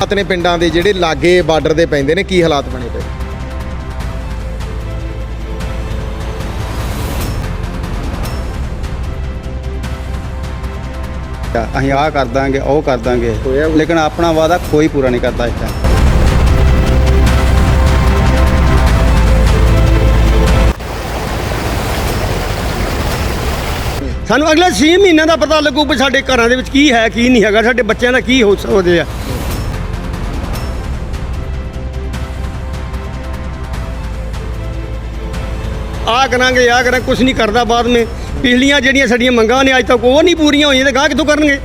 ਹਾਲਾਤ ਨੇ ਪਿੰਡਾਂ ਦੇ ਜਿਹੜੇ ਲਾਗੇ ਬਾਰਡਰ ਦੇ ਪੈਂਦੇ ਨੇ ਕੀ ਹਾਲਾਤ ਬਣੇ ਪਏ? ਅਸੀਂ ਆਹ ਕਰ ਦਾਂਗੇ ਉਹ ਕਰ ਦਾਂਗੇ? ਲੇਕਿਨ ਆਪਣਾ ਵਾਅਦਾ ਕੋਈ ਪੂਰਾ ਨਹੀਂ ਕਰਦਾ ਇਸ ਟਾਈਮ ਸਾਨੂੰ ਅਗਲੇ 6 ਮਹੀਨਿਆਂ ਦਾ ਪਤਾ ਲੱਗੂ ਵੀ ਸਾਡੇ ਘਰਾਂ ਦੇ ਵਿੱਚ ਕੀ ਹੈ ਕੀ ਨਹੀਂ ਹੈਗਾ ਸਾਡੇ ਬੱਚਿਆਂ ਦਾ ਕੀ ਹੋ ਸਕਦੇ ਆ ਆ ਕਰਾਂਗੇ ਆ ਕਰਾਂ ਕੁਝ ਨਹੀਂ ਕਰਦਾ ਬਾਅਦ ਵਿੱਚ। ਪਿਛਲੀਆਂ ਜਿਹੜੀਆਂ ਸਾਡੀਆਂ ਮੰਗਾਂ ਨੇ, ਅੱਜ ਤੱਕ ਉਹ ਨਹੀਂ ਪੂਰੀਆਂ ਹੋਈਆਂ ਤੇ ਗਾਹ ਕਿੱਥੋਂ ਕਰਨਗੇ?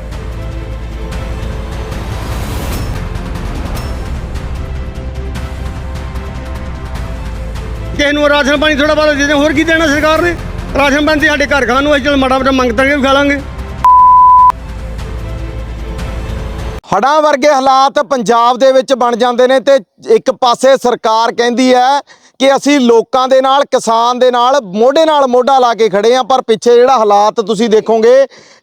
ਕਿਸੇ ਨੂੰ ਰਾਸ਼ਨ ਪਾਣੀ ਥੋੜਾ ਬਹੁਤਾ ਦੇ ਦੇ, ਹੋਰ ਕੀ ਦੇਣਾ ਸਰਕਾਰ ਨੇ? ਰਾਸ਼ਨ ਪਾਣੀ ਸਾਡੇ ਘਰ ਖਾਣ ਨੂੰ ਅੱਜ ਚਲ ਮਾੜਾ ਮੋਟਾ ਮੰਗਤਾਂਗੇ ਵੀ ਖਾ ਲਾਂਗੇ। ਹੜਾਂ ਵਰਗੇ ਹਾਲਾਤ ਪੰਜਾਬ ਦੇ ਵਿੱਚ ਬਣ ਜਾਂਦੇ ਨੇ ਤੇ ਇੱਕ ਪਾਸੇ ਸਰਕਾਰ ਕਹਿੰਦੀ ਹੈ ਕਿ ਅਸੀਂ ਲੋਕਾਂ ਦੇ ਨਾਲ, ਕਿਸਾਨ ਦੇ ਨਾਲ, ਮੋਢੇ ਨਾਲ ਮੋਢਾ ਲਾ ਕੇ ਖੜੇ ਆ ਪਰ ਪਿੱਛੇ ਜਿਹੜਾ ਹਾਲਾਤ ਤੁਸੀਂ ਦੇਖੋਗੇ,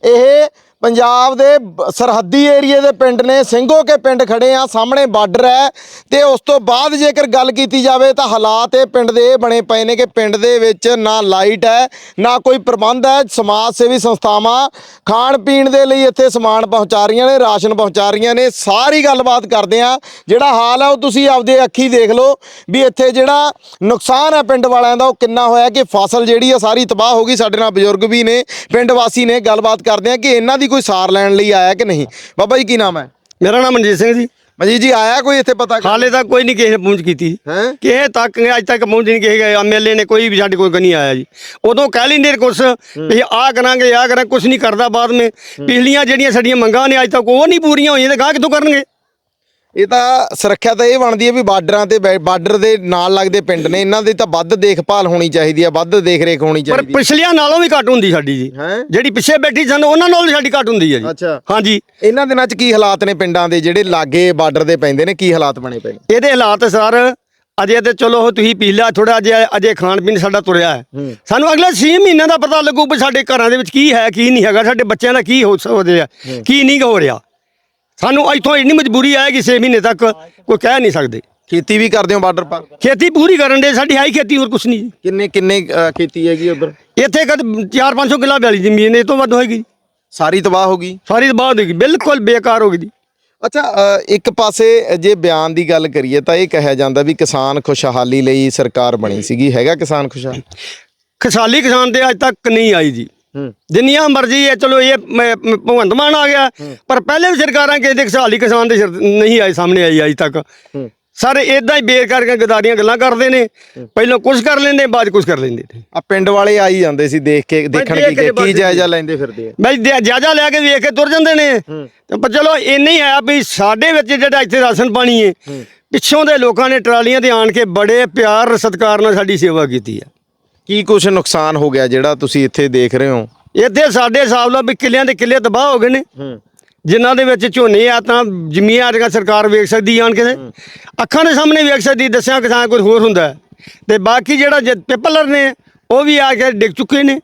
ਇਹ ਪੰਜਾਬ ਦੇ ਬ- ਸਰਹੱਦੀ ਏਰੀਏ ਦੇ ਪਿੰਡ ਨੇ, ਸਿੰਘੋ ਕੇ ਪਿੰਡ ਖੜੇ ਆ, ਸਾਹਮਣੇ ਬਾਰਡਰ ਹੈ ਤੇ ਉਸ ਤੋਂ ਬਾਅਦ ਜੇਕਰ ਗੱਲ ਕੀਤੀ ਜਾਵੇ ਤਾਂ ਹਾਲਾਤ ਇਹ ਪਿੰਡ ਦੇ ਬਣੇ ਪਏ ਨੇ ਕਿ ਪਿੰਡ ਦੇ ਵਿੱਚ ਨਾ ਲਾਈਟ ਹੈ, ਨਾ ਕੋਈ ਪ੍ਰਬੰਧ ਹੈ, ਸਮਾਜ ਸੇਵੀ ਸੰਸਥਾਵਾਂ ਖਾਣ ਪੀਣ ਦੇ ਲਈ ਇੱਥੇ ਸਮਾਨ ਪਹੁੰਚਾ ਰਹੀਆਂ ਨੇ, ਰਾਸ਼ਨ ਪਹੁੰਚਾ ਰਹੀਆਂ ਨੇ, ਸਾਰੀ ਗੱਲਬਾਤ ਕਰਦੇ ਆ। ਜਿਹੜਾ ਹਾਲ ਹੈ ਉਹ ਤੁਸੀਂ ਆਪਦੇ ਅੱਖੀ ਦੇਖ ਲਓ ਵੀ ਇੱਥੇ ਜਿਹੜਾ ਨੁਕਸਾਨ ਹੈ ਪਿੰਡ ਵਾਲਿਆਂ ਦਾ ਉਹ ਕਿੰਨਾ ਹੋਇਆ ਕਿ ਫਸਲ ਜਿਹੜੀ ਆ ਸਾਰੀ ਤਬਾਹ ਹੋ ਗਈ, ਸਾਡੇ ਨਾਲ ਬਜ਼ੁਰਗ ਵੀ ਨੇ, ਪਿੰਡ ਵਾਸੀ ਨੇ, ਗੱਲਬਾਤ ਕਰਦੇ ਆ ਕਿ ਇਹਨਾਂ ਦੀ ਕੋਈ ਸਾਰ ਲੈਣ ਲਈ ਆਇਆ ਕਿ ਨਹੀਂ? ਬਾਬਾ ਜੀ ਕੀ ਨਾਮ ਹੈ? ਮੇਰਾ ਨਾਮ ਮਨਜੀਤ ਸਿੰਘ ਜੀ। ਮਜੀਦ ਜੀ ਆਇਆ ਕੋਈ ਇੱਥੇ ਪਤਾ ਹਾਲੇ ਤੱਕ ਕੋਈ ਨਹੀਂ ਕਿਸੇ ਨੇ ਪਹੁੰਚ ਕੀਤੀ। ਹੈਂ? ਕਿਸੇ ਤੱਕ ਅੱਜ ਤੱਕ ਪਹੁੰਚ ਨਹੀਂ ਕਿਸੇ ਐਮਐਲਏ ਨੇ ਕੋਈ ਵੀ ਸਾਡੇ ਕੋਲ ਨਹੀਂ ਆਇਆ ਜੀ। ਉਦੋਂ ਕਹਿ ਲੈਂਦੇ ਕੁਛ ਵੀ ਆਹ ਕਰਾਂਗੇ ਆਹ ਕਰਾਂ ਕੁਛ ਨਹੀਂ ਕਰਦਾ ਬਾਅਦ ਵਿੱਚ। ਪਿਛਲੀਆਂ ਜਿਹੜੀਆਂ ਸਾਡੀਆਂ ਮੰਗਾਂ ਨੇ ਅੱਜ ਤੱਕ ਉਹ ਨਹੀਂ ਪੂਰੀਆਂ ਹੋਈਆਂ ਤੇ ਗਾਹ ਕਿੱਥੋਂ ਕਰਨਗੇ? ਇਹ ਤਾਂ ਸੁਰੱਖਿਆ ਤਾਂ ਇਹ ਬਣਦੀ ਹੈ ਵੀ ਬਾਰਡਰਾਂ ਤੇ ਬਾਰਡਰ ਦੇ ਨਾਲ ਲੱਗਦੇ ਪਿੰਡ ਨੇ ਇਹਨਾਂ ਦੀ ਤਾਂ ਵੱਧ ਦੇਖਭਾਲ ਹੋਣੀ ਚਾਹੀਦੀ ਹੈ ਵੱਧ ਦੇਖ ਰੇਖ ਹੋਣੀ ਪਰ ਚਾਹੀਦੀ ਹੈ। ਪਿਛਲੀਆਂ ਨਾਲੋਂ ਵੀ ਘੱਟ ਹੁੰਦੀ ਸਾਡੀ ਜੀ। ਹੈਂ? ਜਿਹੜੀ ਪਿੱਛੇ ਬੈਠੀ ਸਨ ਉਹਨਾਂ ਨਾਲੋਂ ਵੀ ਸਾਡੀ ਘੱਟ ਹੁੰਦੀ ਹੈ ਜੀ। ਅੱਛਾ। ਹਾਂਜੀ। ਇਹਨਾਂ ਦਿਨਾਂ 'ਚ ਕੀ ਹਾਲਾਤ ਨੇ ਪਿੰਡਾਂ ਦੇ ਜਿਹੜੇ ਲਾਗੇ ਬਾਰਡਰ ਦੇ ਪੈਂਦੇ ਨੇ ਕੀ ਹਾਲਾਤ ਬਣੇ ਪਏ ਨੇ? ਇਹਦੇ ਹਾਲਾਤ ਸਰ ਅਜੇ ਤੇ ਚਲੋ ਤੁਸੀਂ ਪਿਛਲਾ ਥੋੜਾ ਅਜੇ ਅਜੇ ਖਾਣ ਪੀਣ ਸਾਡਾ ਤੁਰਿਆ ਹੈ। ਸਾਨੂੰ ਅਗਲੇ 6 ਮਹੀਨਿਆਂ ਦਾ ਪਤਾ ਲੱਗੂ ਵੀ ਸਾਡੇ ਘਰਾਂ ਦੇ ਵਿੱਚ ਕੀ ਹੈ ਕੀ ਨਹੀਂ ਹੈਗਾ ਸਾਡੇ ਬੱਚਿਆਂ ਦਾ ਕੀ ਹੋ ਸਕਦੇ ਆ ਕੀ ਨਹੀਂ ਹੋ ਰਿਹਾ। ਸਾਨੂੰ ਇੱਥੋਂ ਇੰਨੀ ਮਜਬੂਰੀ ਆਏਗੀ 6 ਮਹੀਨੇ ਤੱਕ ਕੋਈ ਕਹਿ ਨਹੀਂ ਸਕਦੇ। ਖੇਤੀ ਵੀ ਕਰਦੇ ਹੋ ਬਾਰਡਰ ਪਰ ਖੇਤੀ ਪੂਰੀ ਕਰਨ ਦੇ ਸਾਡੀ ਹਾਈ ਖੇਤੀ ਹੋਰ ਕੁਛ ਨਹੀਂ। ਕਿੰਨੇ ਕਿੰਨੇ ਅ, ਖੇਤੀ ਹੈਗੀ ਉਧਰ? ਇੱਥੇ ਕਦ 4-500 ਕਿੱਲਾ ਵਾਲੀ ਜ਼ਮੀਨ ਇਹ ਤੋਂ ਵੱਧ ਹੋਏਗੀ ਸਾਰੀ ਤਬਾਹ ਹੋ ਗਈ? ਸਾਰੀ ਤਾਂ ਬਾਅਦ ਹੋਏਗੀ ਬਿਲਕੁਲ ਬੇਕਾਰ ਹੋ ਗਈ ਜੀ। ਅੱਛਾ ਅ, ਇੱਕ ਪਾਸੇ ਜੇ ਬਿਆਨ ਦੀ ਗੱਲ ਕਰੀਏ ਤਾਂ ਇਹ ਕਿਹਾ ਜਾਂਦਾ ਵੀ ਕਿਸਾਨ ਖੁਸ਼ਹਾਲੀ ਲਈ ਸਰਕਾਰ ਬਣੀ ਸੀਗੀ ਹੈਗਾ ਕਿਸਾਨ ਖੁਸ਼ਹਾਲ? ਖਸਾਲੀ ਕਿਸਾਨ ਤੇ ਅੱਜ ਤੱਕ ਨਹੀਂ ਆਈ ਜੀ। ਜਿੰਨੀਆਂ ਮਰਜ਼ੀ ਹੈ ਚਲੋ ਇਹ ਭਗਵੰਤ ਮਾਨ ਆ ਗਿਆ ਪਰ ਪਹਿਲੇ ਵੀ ਸਰਕਾਰਾਂ ਕਿਸੇ ਖਸਾਲੀ ਕਿਸਾਨ ਦੇ ਨਹੀਂ ਆਏ ਸਾਹਮਣੇ ਆਈ ਅੱਜ ਤੱਕ। ਸਰ ਇਦਾਂ ਹੀ ਬੇਰ ਕਰਕੇ ਗਦਾਰੀਆਂ ਗੱਲਾਂ ਕਰਦੇ ਨੇ ਪਹਿਲਾਂ ਕੁਝ ਕਰ ਲੈਂਦੇ ਬਾਅਦ ਕੁਝ ਕਰ ਲੈਂਦੇ ਆ ਪਿੰਡ ਵਾਲੇ ਆਈ ਜਾਂਦੇ ਸੀ ਦੇਖ ਕੇ ਦੇਖਣ ਦੇਖ ਕੀ ਕੇ ਜਾਇਜ਼ਾ ਲੈਂਦੇ ਫਿਰਦੇ ਆ। ਬਈ ਦੇ- ਜਾਇਜ਼ਾ ਲੈ ਕੇ ਵੇਖ ਕੇ ਤੁਰ ਜਾਂਦੇ ਨੇ। ਤੇ ਪਰ ਚਲੋ ਇੰਨਾ ਹੀ ਹੈ ਵੀ ਸਾਡੇ ਵਿੱਚ ਜਿਹੜਾ ਇੱਥੇ ਰਾਸ਼ਨ ਪਾਣੀ ਹੈ। ਪਿੱਛੋਂ ਦੇ ਲੋਕਾਂ ਨੇ ਟਰਾਲੀਆਂ ਤੇ ਆਣ ਕੇ ਬੜੇ ਪਿਆਰ ਸਤਿਕਾਰ ਨਾਲ ਸਾਡੀ ਸੇਵਾ ਕੀਤੀ ਹੈ ਕੀ ਕੁਝ ਨੁਕਸਾਨ ਹੋ ਗਿਆ ਜਿਹੜਾ ਤੁਸੀਂ ਇੱਥੇ ਦੇਖ ਰਹੇ ਹੋ? ਇੱਥੇ ਸਾਡੇ ਹਿਸਾਬ ਨਾਲ ਵੀ ਕਿੱਲਿਆਂ ਦੇ ਕਿੱਲੇ ਤਬਾਹ ਹੋ ਗਏ ਨੇ। ਹੂੰ। ਜਿਨ੍ਹਾਂ ਦੇ ਵਿੱਚ ਝੋਨੇ ਆ ਤਾਂ ਜ਼ਮੀਨਾਂ ਆ ਸਰਕਾਰ ਵੇਖ ਸਕਦੀ ਆਣ ਕੇ ਅੱਖਾਂ ਦੇ ਸਾਹਮਣੇ ਵੇਖ ਸਕਦੀ ਦੱਸਿਆ ਕਿਸਾਨ ਕੁਝ ਹੋਰ ਹੁੰਦਾ। ਹੈ। ਤੇ ਬਾਕੀ ਜਿਹੜਾ ਪੇਪਲਰ ਨੇ ਉਹ ਵੀ ਆ ਕੇ ਡਿੱਗ ਚੁੱਕੇ ਨੇ।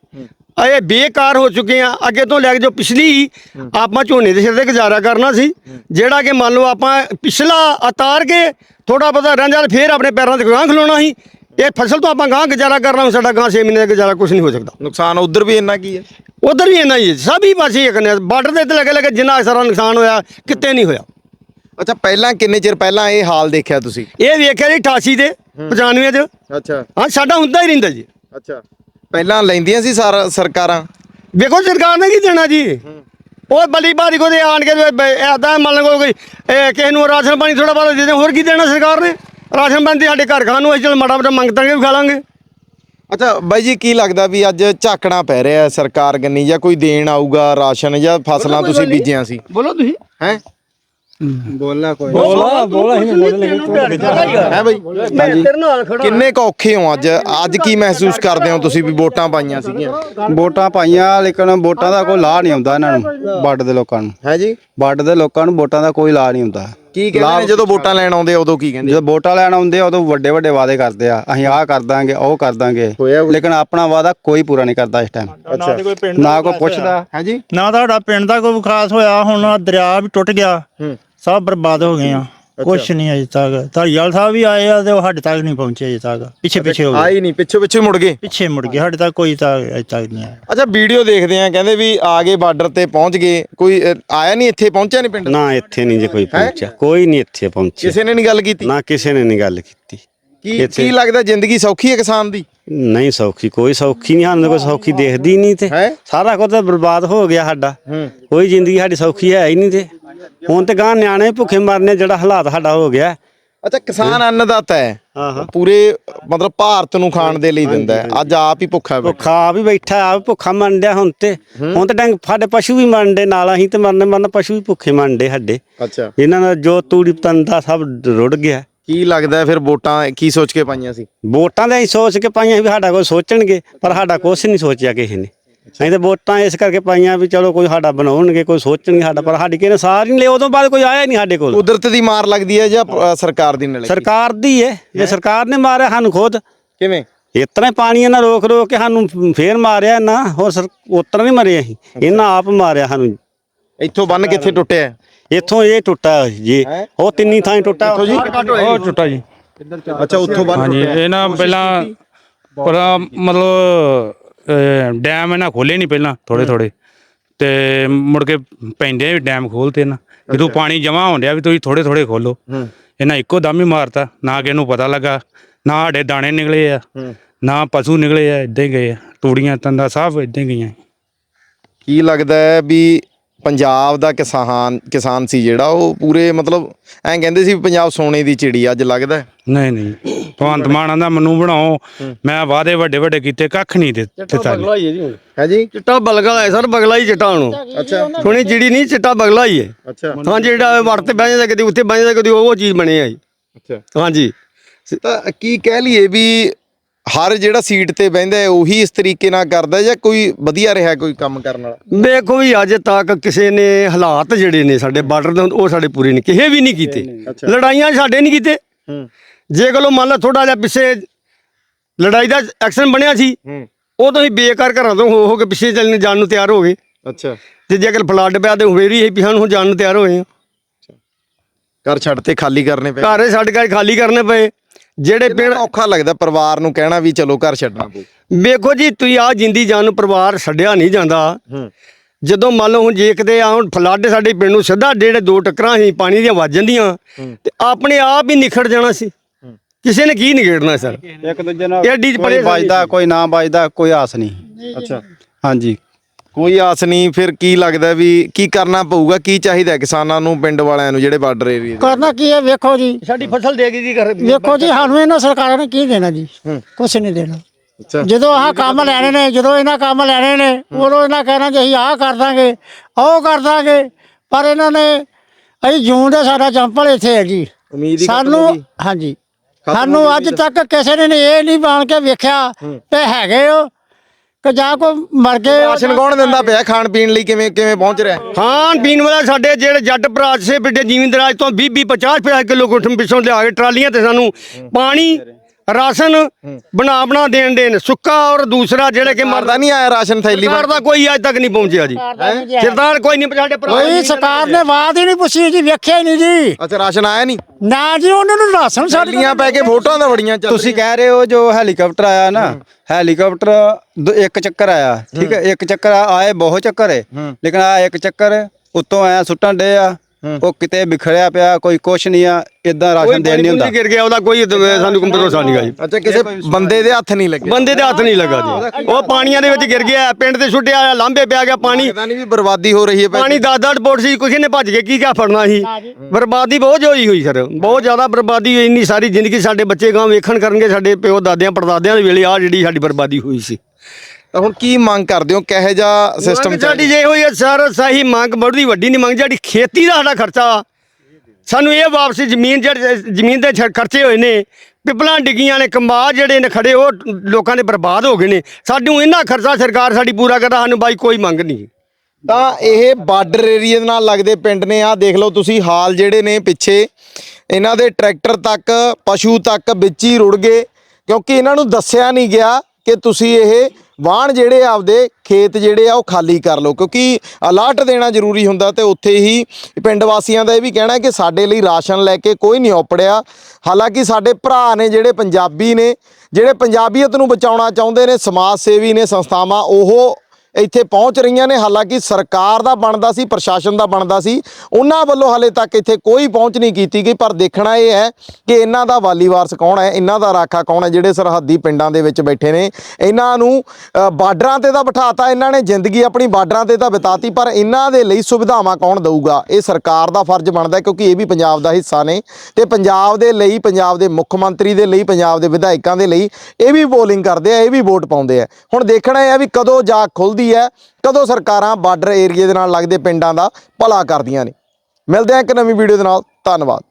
ਇਹ ਬੇਕਾਰ ਹੋ ਚੁੱਕੇ ਆ। ਅੱਗੇ ਤੋਂ ਲੈ ਕੇ ਜੋ ਪਿਛਲੀ ਆਪਾਂ ਝੋਨੇ ਦੇ ਸਿਰ ਤੇ ਗੁਜ਼ਾਰਾ ਕਰਨਾ ਸੀ। ਜਿਹੜਾ ਕਿ ਮੰਨ ਲਓ ਆਪਾਂ ਪਿਛਲਾ ਉਤਾਰ ਕੇ ਥੋੜਾ ਬਹੁਤਾ ਰੰਜਾਲ ਫੇਰ ਆਪਣੇ ਪੈਰਾਂ ਤੇ ਗਾਂ ਖਲੋਣਾ ਸੀ। ਇਹ ਫਸਲ ਤੋਂ ਆਪਾਂ ਗਾਂ ਗੁਜ਼ਾਰਾ ਕਰਨਾ ਹੁਣ ਸਾਡਾ ਗਾਂ 6 ਮਹੀਨੇ ਦਾ ਗੁਜ਼ਾਰਾ ਕੁਝ ਨਹੀਂ ਹੋ ਸਕਦਾ। ਨੁਕਸਾਨ ਉਧਰ ਵੀ ਇੰਨਾ ਕੀ ਹੈ? ਉਧਰ ਵੀ ਇੰਨਾ ਹੀ ਹੈ ਸਭੀ ਪਾਸੇ ਇੱਕ ਨੇ ਬਾਰਡਰ ਦੇ ਤੇ ਲੱਗੇ ਲੱਗੇ ਜਿੰਨਾ ਸਾਰਾ ਨੁਕਸਾਨ ਹੋਇਆ ਕਿਤੇ ਨਹੀਂ ਹੋਇਆ। ਅੱਛਾ ਪਹਿਲਾਂ ਕਿੰਨੇ ਚਿਰ ਪਹਿਲਾਂ ਇਹ ਹਾਲ ਦੇਖਿਆ ਤੁਸੀਂ? ਇਹ ਵੇਖਿਆ ਜੀ 88 ਦੇ 95 ਚ। ਅੱਛਾ। ਹਾਂ ਸਾਡਾ ਹੁੰਦਾ ਹੀ ਰਹਿੰਦਾ ਜੀ। ਅੱਛਾ। ਪਹਿਲਾਂ ਲੈਂਦੀਆਂ ਸੀ ਸਾਰਾ ਸਰਕਾਰਾਂ? ਵੇਖੋ ਸਰਕਾਰ ਨੇ ਕੀ ਦੇਣਾ ਜੀ? ਉਹ ਬਲੀ ਬਾਰੀ ਕੋ ਦੇ ਆਣ ਕੇ ਐਦਾਂ ਮੰਨ ਲਓ ਕੋਈ ਇਹ ਕਿਸੇ ਨੂੰ ਰਾਸ਼ਨ ਪਾਣੀ ਥੋੜਾ ਬਹੁਤਾ ਦੇ ਦੇ ਹੋਰ ਕੀ ਦੇਣਾ ਸਰਕਾਰ ਨੇ? ਰਾਸ਼ਨ ਪਾਣੀ ਤੇ ਸਾਡੇ ਘਰ ਖਾਣ ਨੂੰ ਅਸੀਂ ਚਲ ਮਾੜਾ ਮੋਟਾ ਮੰਗਤਾਂਗੇ ਵੀ ਖਾ ਲਾਂਗੇ। ਅੱਛਾ ਬਾਈ ਜੀ ਕੀ ਲੱਗਦਾ ਵੀ ਅੱਜ ਝਾਕਣਾ ਪੈ ਰਿਹਾ ਹੈ ਸਰਕਾਰ ਗੰਨੀ ਜਾਂ ਕੋਈ ਦੇਣ ਆਊਗਾ ਰਾਸ਼ਨ ਜਾਂ ਫਸਲਾਂ ਤੁਸੀਂ ਬੀਜੀਆਂ ਸੀ? ਬੋਲੋ ਤੁਸੀਂ। ਹੈ? ਬੋਲਣਾ ਕੋਈ ਬੋਲਾ ਬੋਲਾ ਹੀ ਹੈ ਬਾਈ? ਹਾਂਜੀ। ਤੇਰੇ ਨਾਲ ਖੜਾ। ਕਿੰਨੇ ਕੁ ਔਖੇ ਹੋ ਅੱਜ? ਅੱਜ ਕੀ ਮਹਿਸੂਸ ਕਰਦੇ ਹੋ ਤੁਸੀਂ ਵੀ ਵੋਟਾਂ ਪਾਈਆਂ ਸੀਗੀਆਂ? ਵੋਟਾਂ ਪਾਈਆਂ ਲੇਕਿਨ ਵੋਟਾਂ ਦਾ ਕੋਈ ਲਾਹ ਨਹੀਂ ਆਉਂਦਾ ਇਹਨਾਂ ਨੂੰ ਬਾਰਡਰ ਦੇ ਲੋਕਾਂ ਨੂੰ। ਹੈ ਜੀ? ਦੇ ਲੋਕਾਂ ਨੂੰ ਵੋਟਾਂ ਦਾ ਕੋਈ ਲਾਹ ਨਹੀਂ ਹੁੰਦਾ। ਕੀ ਕਹਿੰਦੇ ਨੇ ਜਦੋਂ ਵੋਟਾਂ ਲੈਣ ਆਉਂਦੇ ਆ, ਉਦੋਂ ਕੀ ਕਹਿੰਦੇ ਜਦੋਂ ਵੋਟਾਂ ਲੈਣ ਆਉਂਦੇ ਆ ਉਦੋਂ ਵੱਡੇ ਵੱਡੇ ਵਾਅਦੇ ਕਰਦੇ ਆ। ਅਸੀਂ ਆਹ ਕਰ ਦਾਂਗੇ ਉਹ ਕਰ ਦਾਂਗੇ। ਹੋਇਆ? ਲੇਕਿਨ ਆਪਣਾ ਵਾਅਦਾ ਕੋਈ ਪੂਰਾ ਨਹੀਂ ਕਰਦਾ ਇਸ ਟਾਈਮ ਨਾ ਕੋਈ ਪੁੱਛਦਾ। ਹੈ ਜੀ ਨਾ ਤੁਹਾਡਾ ਪਿੰਡ ਦਾ ਕੋਈ ਵਿਕਾਸ ਹੋਇਆ ਹੁਣ ਆਹ ਦਰਿਆ ਵੀ ਟੁੱਟ ਗਿਆ। ਸਭ ਬਰਬਾਦ ਹੋ ਗਏ ਆ। ਕੁਛ ਨਹੀਂ ਅਜੇ ਤੱਕ। ਧਾਰੀਵਾਲ ਸਾਹਿਬ ਵੀ ਆਏ ਆ ਤੇ ਉਹ ਸਾਡੇ ਤੱਕ ਨਹੀਂ ਪਹੁੰਚੇ ਅਜੇ ਤੱਕ। ਪਿੱਛੇ ਪਿੱਛੇ ਹੋ ਗਏ। ਆਏ ਨਹੀਂ ਪਿੱਛੇ ਪਿੱਛੇ ਮੁੜ ਗਏ। ਪਿੱਛੇ ਮੁੜ ਗਏ। ਸਾਡੇ ਤੱਕ ਕੋਈ ਤਾਂ ਅਜੇ ਤੱਕ ਨਹੀਂ ਆਇਆ। ਅੱਛਾ ਵੀਡੀਓ ਦੇਖਦੇ ਆ ਕਹਿੰਦੇ ਵੀ ਆ ਗਏ ਬਾਰਡਰ ਤੇ ਪਹੁੰਚ ਗਏ। ਕੋਈ ਅ, ਆਇਆ ਨਹੀਂ ਇੱਥੇ ਪਹੁੰਚਿਆ ਨਹੀਂ ਪਿੰਡ? ਨਾ ਇੱਥੇ ਨਹੀਂ ਜੇ ਕੋਈ ਪਹੁੰਚਿਆ। ਕੋਈ ਨਹੀਂ ਇੱਥੇ ਪਹੁੰਚਿਆ। ਕਿਸੇ ਨੇ ਨਹੀਂ ਗੱਲ ਕੀਤੀ? ਨਾ ਕਿਸੇ ਨੇ ਨਹੀਂ ਗੱਲ ਕੀਤੀ। ਕੀ ਇੱਥੇ- ਕੀ ਲੱਗਦਾ ਜ਼ਿੰਦਗੀ ਸੌਖੀ ਹੈ ਕਿਸਾਨ ਦੀ? ਨਹੀਂ ਸੌਖੀ ਕੋਈ ਸੌਖੀ ਨਹੀਂ ਸਾਨੂੰ ਕੋਈ ਸੌਖੀ ਦੇਖਦੀ ਨਹੀਂ ਤੇ। ਹੈਂ? ਸਾਰਾ ਕੁਝ ਤਾਂ ਬਰਬਾਦ ਹੋ ਗਿਆ ਸਾਡਾ। ਹੂੰ। ਕੋਈ ਜ਼ਿੰਦਗੀ ਸਾਡੀ ਸੌਖੀ ਹੈ ਹੀ ਨਹੀਂ ਤੇ। ਹੁਣ ਤੇ ਗਾਂ ਨਿਆਣੇ ਭੁੱਖੇ ਮਰਨੇ ਜਿਹੜਾ ਹਾਲਾਤ ਸਾਡਾ ਹੋ ਗਿਆ। ਅੱਛਾ ਕਿਸਾਨ ਅੰਨਦਾਤਾ ਹੈ। ਹਾਂ ਹਾਂ ਪੂਰੇ ਮਤਲਬ ਭਾਰਤ ਨੂੰ ਖਾਣ ਦੇ ਲਈ ਦਿੰਦਾ ਹੈ। ਅੱਜ ਆਪ ਹੀ ਭੁੱਖਾ ਭੁੱਖਾ ਆਪ ਹੀ ਬੈਠਾ ਆਪ ਭੁੱਖਾ ਮਰਨ ਡਿਆ ਹੁਣ ਤੇ। ਹੁਣ ਤੇ ਡੰਗ ਸਾਡੇ ਪਸ਼ੂ ਵੀ ਮਰਨ ਡੇ ਨਾਲ ਅਸੀਂ ਤੇ ਮਰਨੇ ਮਰਨ ਪਸ਼ੂ ਵੀ ਭੁੱਖੇ ਮਰਨ ਡੇ ਸਾਡੇ। ਅੱਛਾ। ਇਹਨਾਂ ਦਾ ਜੋ ਤੂੜੀ ਤੰਦਾ ਸਭ ਰੁੜ ਗਿਆ। ਕੀ ਲੱਗਦਾ ਹੈ ਫਿਰ ਵੋਟਾਂ ਕੀ ਸੋਚ ਕੇ ਪਾਈਆਂ ਸੀ? ਵੋਟਾਂ ਦੇ ਅਸੀਂ ਸੋਚ ਕੇ ਪਾਈਆਂ ਵੀ ਸਾਡਾ ਕੋਈ ਸੋਚਣਗੇ ਪਰ ਸਾਡਾ ਕੁਛ ਨਹੀਂ ਸੋਚਿਆ ਕਿਸੇ ਨੇ। ਅਸੀਂ ਤਾਂ ਵੋਟਾਂ ਇਸ ਕਰਕੇ ਪਾਈਆਂ ਵੀ ਚਲੋ ਕੋਈ ਸਾਡਾ ਬਣਾਉਣਗੇ ਕੋਈ ਸੋਚਣਗੇ ਸਾਡਾ ਪਰ ਸਾਡੀ ਕਿਸੇ ਨੇ ਸਾਰ ਨਹੀਂ ਲਿਆ ਉਦੋਂ ਬਾਅਦ ਕੋਈ ਆਇਆ ਨਹੀਂ ਸਾਡੇ ਕੋਲ। ਕੁਦਰਤ ਦੀ ਮਾਰ ਲੱਗਦੀ ਹੈ ਜਾਂ ਅ, ਸਰਕਾਰ ਦੀ ਨਲੇ ਸਰਕਾਰ ਦੀ ਹੈ ਇਹ ਸਰਕਾਰ ਨੇ ਮਾਰਿਆ ਸਾਨੂੰ ਖੁਦ। ਕਿਵੇਂ? ਇਤਨਾ ਹੀ ਪਾਣੀ ਇਹਨਾਂ ਰੋਕ ਰੋਕ ਕੇ ਸਾਨੂੰ ਫੇਰ ਮਾਰਿਆ ਨਾ ਹੋਰ ਸਰ ਉਤਰਾ ਨਹੀਂ ਮਰੇ ਅਸੀਂ। ਇਹਨਾਂ ਆਪ ਮਾਰਿਆ ਸਾਨੂੰ। ਇੱਥੋਂ ਬੰਨ ਕਿੱਥੇ ਟੁੱਟਿਆ? ਇੱਥੋਂ ਇਹ ਟੁੱਟਾ ਜੀ। ਉਹ ਤਿੰਨੀ ਥਾਂ ਟੁੱਟਾ। ਉਹ ਟੁੱਟਾ ਜੀ। ਅੱਛਾ ਉੱਥੋਂ ਬੰਨ ਹਾਂਜੀ ਇਹ ਨਾ ਪਹਿਲਾਂ ਪੂਰਾ ਮਤਲਬ ਅਹ, ਡੈਮ ਇਹਨਾਂ ਖੋਲੇ ਨਹੀਂ ਪਹਿਲਾਂ ਥੋੜੇ ਥੋੜੇ ਤੇ ਮੁੜ ਕੇ ਪੈਂਦੇ ਵੀ ਡੈਮ ਖੋਲਤੇ ਨਾ। ਜਦੋਂ ਪਾਣੀ ਜਮਾ ਹੋਣ ਡਿਆ ਵੀ ਤੁਸੀਂ ਥੋੜੇ ਥੋੜੇ ਖੋਲੋ ਇਹਨਾਂ ਇੱਕੋ ਦਮ ਹੀ ਮਾਰਤਾ ਨਾ ਕਿ ਇਹਨੂੰ ਪਤਾ ਲੱਗਾ ਨਾ ਸਾਡੇ ਦਾਣੇ ਨਿਕਲੇ ਆ ਨਾ ਪਸ਼ੂ ਨਿਕਲੇ ਆ ਇਦਾਂ ਹੀ ਗਏ ਆ। ਤੂੜੀਆਂ ਤੰਦਾ ਸਭ ਇਦਾਂ ਹੀ ਗਈਆਂ। ਕੀ ਲੱਗਦਾ ਹੈ ਵੀ ਪੰਜਾਬ ਦਾ ਕਿਸਾਨ ਕਿਸਾਨ ਸੀ ਜਿਹੜਾ ਉਹ ਪੂਰੇ ਮਤਲਬ ਐਂ ਕਹਿੰਦੇ ਸੀ ਵੀ ਪੰਜਾਬ ਸੋਨੇ ਦੀ ਚਿੜੀ ਅੱਜ ਲੱਗਦਾ ਹੈ? ਨਹੀਂ ਨਹੀਂ। ਭਗਵੰਤ ਮਾਨ ਦਾ ਮੈਨੂੰ ਬਣਾਓ। ਮੈਂ ਵਾਅਦੇ ਵੱਡੇ ਵੱਡੇ ਕੀਤੇ ਕੱਖ ਨਹੀਂ ਦਿੱਤੇ ਦਿੱਤਾ ਜੀ। ਬਗਲਾ ਹੀ ਹੈ ਜੀ ਹੁਣ। ਹੈ ਜੀ? ਚਿੱਟਾ ਬਲਗਾ ਹੈ ਸਰ ਬਗਲਾ ਹੀ ਚਿੱਟਾ ਹੁਣ। ਅੱਛਾ। ਸੋਹਣੀ ਚਿੜੀ ਨਹੀਂ ਚਿੱਟਾ ਬਗਲਾ ਹੀ ਹੈ। ਅੱਛਾ। ਹਾਂ ਜਿਹੜਾ ਵੜ ਤੇ ਬਹਿ ਜਾਂਦਾ ਕਦੀ ਉੱਥੇ ਬਹਿ ਜਾਂਦਾ ਕਦੀ ਉਹ ਚੀਜ਼ ਬਣੀ ਹੈ ਜੀ। ਅੱਛਾ। ਹਾਂਜੀ। ਤਾਂ ਕੀ ਕਹਿ ਲਈਏ ਵੀ ਹਰ ਜਿਹੜਾ ਸੀਟ ਤੇ ਬਹਿੰਦਾ ਹੈ ਉਹੀ ਇਸ ਤਰੀਕੇ ਨਾਲ ਕਰਦਾ ਜਾਂ ਕੋਈ ਵਧੀਆ ਰਿਹਾ ਕੋਈ ਕੰਮ ਕਰਨ ਵਾਲਾ? ਦੇਖੋ ਵੀ ਅੱਜ ਤੱਕ ਕਿਸੇ ਨੇ ਹਾਲਾਤ ਜਿਹੜੇ ਨੇ ਸਾਡੇ ਬਾਰਡਰ ਦੇ ਉਹ ਸਾਡੇ ਪੂਰੇ ਨਹੀਂ ਕਿਸੇ ਵੀ ਨਹੀਂ ਕੀਤੇ। ਲੜਾਈਆਂ ਸਾਡੇ ਨਹੀਂ ਕੀਤੇ। ਹੂੰ। ਜੇ ਕੋਲੋਂ ਮੰਨ ਲਾ ਥੋੜਾ ਜਿਹਾ ਪਿੱਛੇ ਲੜਾਈ ਦਾ ਐਕਸ਼ਨ ਬਣਿਆ ਸੀ ਹੂੰ। ਉਹ ਤੁਸੀਂ ਬੇਕਾਰ ਘਰਾਂ ਤੋਂ ਹੋ ਹੋ ਕੇ ਪਿੱਛੇ ਚੱਲਣ ਜਾਣ ਨੂੰ ਤਿਆਰ ਹੋ ਗਏ। ਅੱਛਾ। ਤੇ ਜੇ ਅਗਰ ਫਲੱਡ ਪਿਆ ਤੇ ਹੋਵੇ ਵੀ ਇਹ ਵੀ ਸਾਨੂੰ ਜਾਣ ਨੂੰ ਤਿਆਰ ਹੋਏ ਆ। ਘਰ ਛੱਡ ਤੇ ਖਾਲੀ ਕਰਨੇ ਪਏ। ਘਰ ਛੱਡ ਕੇ ਖਾਲੀ ਕਰਨੇ ਪਏ। ਜਿਹੜੇ ਪਿੰਡ ਔਖਾ ਲੱਗਦਾ ਪਰਿਵਾਰ ਨੂੰ ਕਹਿਣਾ ਵੀ ਚਲੋ ਘਰ ਛੱਡਣਾ ਵੇਖੋ ਜੀ ਤੁਸੀਂ ਆ ਜਿੰਦੀ ਜਾਨ ਨੂੰ ਪਰਿਵਾਰ ਛੱਡਿਆ ਨਹੀਂ ਜਾਂਦਾ। ਹੂੰ। ਜਦੋਂ ਮੰਨ ਲਓ ਹੁਣ ਜੇ ਕਿਤੇ ਆ ਹੁਣ ਫਲੱਡ ਸਾਡੇ ਪਿੰਡ ਨੂੰ ਸਿੱਧਾ ਜਿਹੜੇ ਦੋ ਟੱਕਰਾਂ ਸੀ ਪਾਣੀ ਦੀਆਂ ਵੱਜ ਜਾਂਦੀਆਂ ਤੇ ਆਪਣੇ ਆਪ ਹੀ ਨਿਖੜ ਜਾਣਾ ਸੀ। ਕਿਸੇ ਨੇ ਕੀ ਨਿਖੇੜਨਾ ਸਰ? ਇੱਕ ਦੂਜੇ ਨਾਲ ਐਡੀ ਕੋਈ ਪਰੇਸ਼ਾਨੀ ਵੱਜਦਾ ਕੋਈ ਨਾ ਵੱਜਦਾ ਕੋਈ ਆਸ ਨਹੀਂ। ਅੱਛਾ। ਹਾਂਜੀ। ਕੋਈ ਆਸ ਨਹੀਂ ਫਿਰ ਕੀ ਲੱਗਦਾ ਵੀ ਕੀ ਕਰਨਾ ਪਊਗਾ ਕੀ ਚਾਹੀਦਾ ਕਿਸਾਨਾਂ ਨੂੰ ਪਿੰਡ ਵਾਲਿਆਂ ਨੂੰ ਜਿਹੜੇ ਬਾਰਡਰ ਏਰੀਆ ਦੇ? ਕਰਨਾ ਕੀ ਹੈ ਵੇਖੋ ਜੀ। ਸਾਡੀ ਫਸਲ ਦੇਗੀ ਜੀ ਕਰ ਵੇਖੋ ਜੀ ਸਾਨੂੰ ਇਹਨਾਂ ਸਰਕਾਰਾਂ ਨੇ ਕੀ ਦੇਣਾ ਜੀ? ਕੁਛ ਨਹੀਂ ਦੇਣਾ। ਅੱਛਾ। ਜਦੋਂ ਆਹ ਕੰਮ ਲੈਣੇ ਨੇ ਜਦੋਂ ਇਹਨਾਂ ਕੰਮ ਲੈਣੇ ਨੇ ਉਦੋਂ ਇਹਨਾਂ ਕਹਿਣਾ ਜੀ ਅਸੀਂ ਆਹ ਕਰ ਦਾਂਗੇ ਉਹ ਕਰ ਦਾਂਗੇ। ਪਰ ਇਹਨਾਂ ਨੇ ਅਸੀਂ ਜੂਨ ਦੇ ਸਾਡਾ ਜੰਪਲ ਇੱਥੇ ਹੈ ਜੀ। ਉਮੀਦ ਹੀ ਖਤਮ ਹੋ ਸਾਨੂੰ ਗਈ। ਹਾਂਜੀ। ਸਾਨੂੰ ਅੱਜ ਤੱਕ ਕਿਸੇ ਨੇ ਇਹ ਨਹੀਂ ਬਾਣ ਕੇ ਵੇਖਿਆ ਤੇ ਹੈਗੇ ਹੋ ਕਿ ਜਾਂ ਕੋਈ ਮਰ ਗਏ ਰਾਸ਼ਨ ਕੌਣ ਦਿੰਦਾ ਪਿਆ ਖਾਣ ਪੀਣ ਲਈ? ਕਿਵੇਂ ਕਿਵੇਂ ਪਹੁੰਚ ਰਿਹਾ? ਖਾਣ ਪੀਣ ਵਾਲਾ ਸਾਡੇ ਜਿਹੜੇ ਜੱਟ ਭਰਾਜ ਸੇ ਬਿੱਡੇ ਜ਼ਿਮੀਂਦਾਰ ਤੋਂ 20 20 50 50 ਕਿਲੋ ਕੁੱਠਮ ਪਿੱਛੋਂ ਲਿਆ ਕੇ ਟਰਾਲੀਆਂ ਤੇ ਸਾਨੂੰ ਪਾਣੀ ਰਾਸ਼ਨ ਬਣਾ ਬਣਾ ਦੇਣ ਦੇਣ ਸੁੱਕਾ ਔਰ ਦੂਸਰਾ ਜਿਹੜੇ ਕਿ ਮਰਦਾ ਨਹੀਂ ਆਇਆ ਰਾਸ਼ਨ ਥੈਲੀ ਸਰਕਾਰ ਦਾ ਕੋਈ ਅੱਜ ਤੱਕ ਨਹੀਂ ਪਹੁੰਚਿਆ ਜੀ। ਸਰਦਾਰ ਕੋਈ ਨਹੀਂ ਸਾਡੇ ਭਰਾ ਕੋਈ ਸਰਕਾਰ ਨੇ ਬਾਤ ਹੀ ਨਹੀਂ ਪੁੱਛੀ ਜੀ ਵੇਖਿਆ ਹੀ ਨਹੀਂ ਜੀ। ਅੱਛਾ ਰਾਸ਼ਨ ਆਇਆ ਨਹੀਂ? ਨਾ ਜੀ ਉਹਨਾਂ ਨੂੰ ਰਾਸ਼ਨ ਸਾਡੇ ਥੈਲੀਆਂ ਪੈ ਕੇ ਫੋਟੋਆਂ ਤਾਂ ਬੜੀਆਂ ਚੱਲ ਤੁਸੀਂ ਕਹਿ ਰਹੇ ਹੋ ਜੋ ਹੈਲੀਕਾਪਟਰ ਆਇਆ ਨਾ ਹੈਲੀਕਾਪਟਰ ਦੋ- ਇੱਕ ਚੱਕਰ ਆਇਆ ਠੀਕ ਹੈ? ਇੱਕ ਚੱਕਰ ਆਏ ਬਹੁਤ ਚੱਕਰ ਹੈ। ਲੇਕਿਨ ਆ ਇੱਕ ਚੱਕਰ ਉੱਤੋਂ ਆਇਆ ਸੁੱਟਣ ਡੇ ਆ। ਉਹ ਕਿਤੇ ਵਿਖਰਿਆ ਪਿਆ ਕੋਈ ਕੁਛ ਨਹੀਂ ਆ ਇਦਾਂ ਰਾਸ਼ਨ ਦੇਣ ਨਹੀਂ ਹੁੰਦਾ। ਗਿਰ ਗਿਆ ਉਹਦਾ ਕੋਈ ਦ- ਸਾਨੂੰ ਕੋਈ ਭਰੋਸਾ ਨਹੀਂ ਗਾ ਜੀ ਅੱਛਾ ਕਿਸੇ ਬੰਦੇ ਦੇ ਹੱਥ ਨਹੀਂ ਲੱਗੇ ਬੰਦੇ ਦੇ ਹੱਥ ਨਹੀਂ ਲੱਗਾ ਜੀ। ਉਹ ਪਾਣੀਆਂ ਦੇ ਵਿੱਚ ਗਿਰ ਗਿਆ ਪਿੰਡ ਤੇ ਛੁੱਟਿਆ ਲਾਂਬੇ ਪਿਆ ਗਿਆ ਪਾਣੀ। ਪਤਾ ਨਹੀਂ ਵੀ ਬਰਬਾਦੀ ਹੋ ਰਹੀ ਹੈ ਪਾਣੀ 10-10 ਫੁੱਟ ਸੀ ਕਿਸੇ ਨੇ ਭੱਜ ਕੇ ਕੀ ਕਿਆ ਫੜਨਾ ਸੀ? ਬਰਬਾਦੀ ਬਹੁਤ ਹੋਈ ਹੋਈ ਸਰ। ਬਹੁਤ ਜ਼ਿਆਦਾ ਬਰਬਾਦੀ ਹੋਈ ਇੰਨੀ ਸਾਰੀ ਜ਼ਿੰਦਗੀ ਸਾਡੇ ਬੱਚੇ ਗਾਂ ਵੇਖਣ ਕਰਨਗੇ ਸਾਡੇ ਪਿਓ ਦਾਦਿਆਂ ਪੜਦਾਦਿਆਂ ਦੇ ਵੇਲੇ ਆ ਜਿਹੜੀ ਸਾਡੀ ਬਰਬਾਦੀ ਹੋਈ ਸੀ। ਤਾਂ ਹੁਣ ਕੀ ਮੰਗ ਕਰਦੇ ਹੋ? ਕਿਹੋ ਜਿਹਾ ਸਿਸਟਮ ਮੰਗ ਸਾਡੀ ਜੇ ਹੋਈ ਹੈ ਸਰ ਸਹੀ ਮੰਗ ਬੜੀ ਵੱਡੀ ਨਹੀਂ ਮੰਗ ਜਿਹੜੀ ਖੇਤੀ ਦਾ ਸਾਡਾ ਖਰਚਾ ਸਾਨੂੰ ਇਹ ਵਾਪਸੀ ਜ਼ਮੀਨ ਜਿਹੜੇ ਜ਼ਮੀਨ ਦੇ ਖਰਚੇ ਹੋਏ ਨੇ ਪਿਪਲਾਂ ਡਿੱਗੀਆਂ ਨੇ ਕੰਬਾ ਜਿਹੜੇ ਨੇ ਖੜੇ ਉਹ ਲੋਕਾਂ ਦੇ ਬਰਬਾਦ ਹੋ ਗਏ ਨੇ। ਸਾਨੂੰ ਇਹਨਾਂ ਖਰਚਾ ਸਰਕਾਰ ਸਾਡੀ ਪੂਰਾ ਕਰਦਾ ਸਾਨੂੰ ਬਾਈ ਕੋਈ ਮੰਗ ਨਹੀਂ। ਤਾਂ ਇਹ ਬਾਰਡਰ ਏਰੀਆ ਦੇ ਨਾਲ ਲੱਗਦੇ ਪਿੰਡ ਨੇ ਆ ਦੇਖ ਲਓ ਤੁਸੀਂ ਹਾਲ ਜਿਹੜੇ ਨੇ ਪਿੱਛੇ। ਇਹਨਾਂ ਦੇ ਟਰੈਕਟਰ ਤੱਕ ਪਸ਼ੂ ਤੱਕ ਵਿੱਚ ਹੀ ਰੁੜ ਗਏ ਕਿਉਂਕਿ ਇਹਨਾਂ ਨੂੰ ਦੱਸਿਆ ਨਹੀਂ ਗਿਆ ਕਿ ਤੁਸੀਂ ਇਹ ਵਾਹਣ ਜਿਹੜੇ ਆ ਆਪਦੇ ਖੇਤ ਜਿਹੜੇ ਆ ਉਹ ਖਾਲੀ ਕਰ ਲਓ, ਕਿਉਂਕਿ ਅਲਰਟ ਦੇਣਾ ਜ਼ਰੂਰੀ ਹੁੰਦਾ ਤੇ ਉੱਥੇ ਹੀ ਪਿੰਡ ਵਾਸੀਆਂ ਦਾ ਇਹ ਵੀ ਕਹਿਣਾ ਕਿ ਸਾਡੇ ਲਈ ਰਾਸ਼ਨ ਲੈ ਕੇ ਕੋਈ ਨਹੀਂ ਔਪੜਿਆ ਹਾਲਾਂਕਿ ਸਾਡੇ ਭਰਾ ਨੇ ਜਿਹੜੇ ਪੰਜਾਬੀ ਨੇ, ਜਿਹੜੇ ਪੰਜਾਬੀਅਤ ਨੂੰ ਬਚਾਉਣਾ ਚਾਹੁੰਦੇ ਨੇ, ਸਮਾਜ ਸੇਵੀ ਨੇ, ਸੰਸਥਾਵਾਂ, ਉਹ ਇੱਥੇ ਪਹੁੰਚ ਰਹੀਆਂ ਨੇ। ਹਾਲਾਂਕਿ ਸਰਕਾਰ ਦਾ ਬਣਦਾ ਸੀ ਪ੍ਰਸ਼ਾਸਨ ਦਾ ਬਣਦਾ ਸੀ। ਉਹਨਾਂ ਵੱਲੋਂ ਹਾਲੇ ਤੱਕ ਇੱਥੇ ਕੋਈ ਪਹੁੰਚ ਨਹੀਂ ਕੀਤੀ ਗਈ ਪਰ ਦੇਖਣਾ ਇਹ ਹੈ ਕਿ ਇਹਨਾਂ ਦਾ ਵਾਲੀ ਵਾਰਸ ਕੌਣ ਹੈ ਇਹਨਾਂ ਦਾ ਰਾਖਾ ਕੌਣ ਹੈ ਜਿਹੜੇ ਸਰਹੱਦੀ ਪਿੰਡਾਂ ਦੇ ਵਿੱਚ ਬੈਠੇ ਨੇ। ਇਹਨਾਂ ਨੂੰ ਅ, ਬਾਰਡਰਾਂ ਤੇ ਤਾਂ ਬਿਠਾਤਾ ਇਹਨਾਂ ਨੇ ਜ਼ਿੰਦਗੀ ਆਪਣੀ ਬਾਰਡਰਾਂ ਤੇ ਤਾਂ ਬਿਤਾਤੀ ਪਰ ਇਹਨਾਂ ਦੇ ਲਈ ਸੁਵਿਧਾਵਾਂ ਕੌਣ ਦਊਗਾ? ਇਹ ਸਰਕਾਰ ਦਾ ਫਰਜ਼ ਬਣਦਾ ਕਿਉਂਕਿ ਇਹ ਵੀ ਪੰਜਾਬ ਦਾ ਹਿੱਸਾ ਨੇ। ਤੇ ਪੰਜਾਬ ਦੇ ਲਈ ਪੰਜਾਬ ਦੇ ਮੁੱਖ ਮੰਤਰੀ ਦੇ ਲਈ ਪੰਜਾਬ ਦੇ ਵਿਧਾਇਕਾਂ ਦੇ ਲਈ ਇਹ ਵੀ ਬੋਲਿੰਗ ਕਰਦੇ ਆ ਇਹ ਵੀ ਵੋਟ ਪਾਉਂਦੇ ਆ। ਹੁਣ ਦੇਖਣਾ ਇਹ ਹੈ ਵੀ ਕਦੋਂ ਜਾ ਖੁੱਲਦੀ ਹੈ, ਕਦੋਂ ਸਰਕਾਰਾਂ ਬਾਰਡਰ ਏਰੀਏ ਦੇ ਨਾਲ ਲੱਗਦੇ ਪਿੰਡਾਂ ਦਾ ਭਲਾ ਕਰਦੀਆਂ ਨੇ। ਮਿਲਦੇ ਆ ਇੱਕ ਨਵੀਂ ਵੀਡੀਓ ਦੇ ਨਾਲ। ਧੰਨਵਾਦ।